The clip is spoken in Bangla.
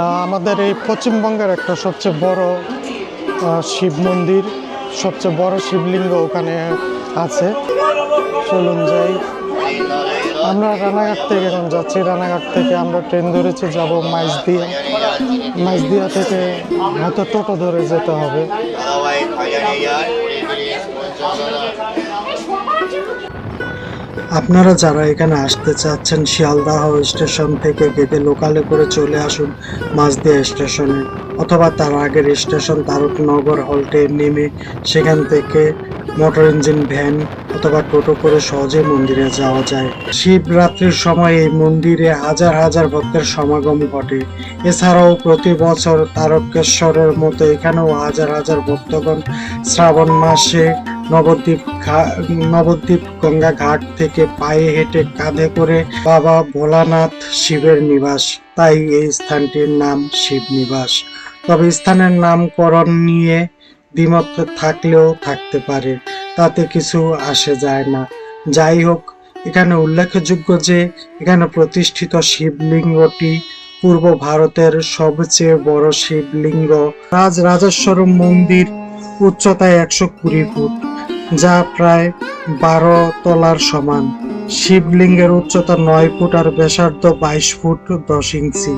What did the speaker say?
আমাদের এই পশ্চিমবঙ্গের একটা সবচেয়ে বড় শিব মন্দির, সবচেয়ে বড় শিবলিঙ্গ ওখানে আছে। চলুন যাই। আমরা রানাঘাট থেকে এখন যাচ্ছি। রানাঘাট থেকে আমরা ট্রেন ধরেছি, যাব মাইজদিয়া। মাইজদিয়া থেকে হয়তো টোটো ধরে যেতে হবে। আপনারা যারা এখানে আসতে চাচ্ছেন, শিয়ালদাহ স্টেশন থেকে গেটে লোকালে করে চলে আসুন মাঝদিয়া স্টেশনে, অথবা তার আগের স্টেশন তারকনগর হল্টে নেমে সেখান থেকে মোটর ইঞ্জিন, ভ্যান অথবা টোটো করে সহজে মন্দিরে যাওয়া যায়। শিবরাত্রির সময় এই মন্দিরে হাজার হাজার ভক্তের সমাগম ঘটে। এছাড়াও প্রতি বছর তারকেশ্বরের মতো এখানেও হাজার হাজার ভক্তগণ শ্রাবণ মাসে নবদ্বীপ নবদ্বীপ গঙ্গা ঘাট থেকে পায়ে হেঁটে কাঁধে করে বাবা ভোলানাথ শিবের নিবাস। তাই এই স্থানটির নাম শিব নিবাস। তবে স্থানের নামকরণ নিয়ে দ্বিমত থাকলেও থাকতে পারে, তাতে কিছু আসে যায় না। যাই হোক, এখানে উল্লেখযোগ্য যে এখানে প্রতিষ্ঠিত শিবলিঙ্গটি পূর্ব ভারতের সবচেয়ে বড় শিবলিঙ্গ। রাজ রাজেশ্বর মন্দির উচ্চতায় একশো কুড়ি ফুট, যা প্রায় বারো তলার সমান। শিবলিঙ্গের উচ্চতা নয় ফুট আর ব্যাসার্ধ বাইশ ফুট দশ ইঞ্চি।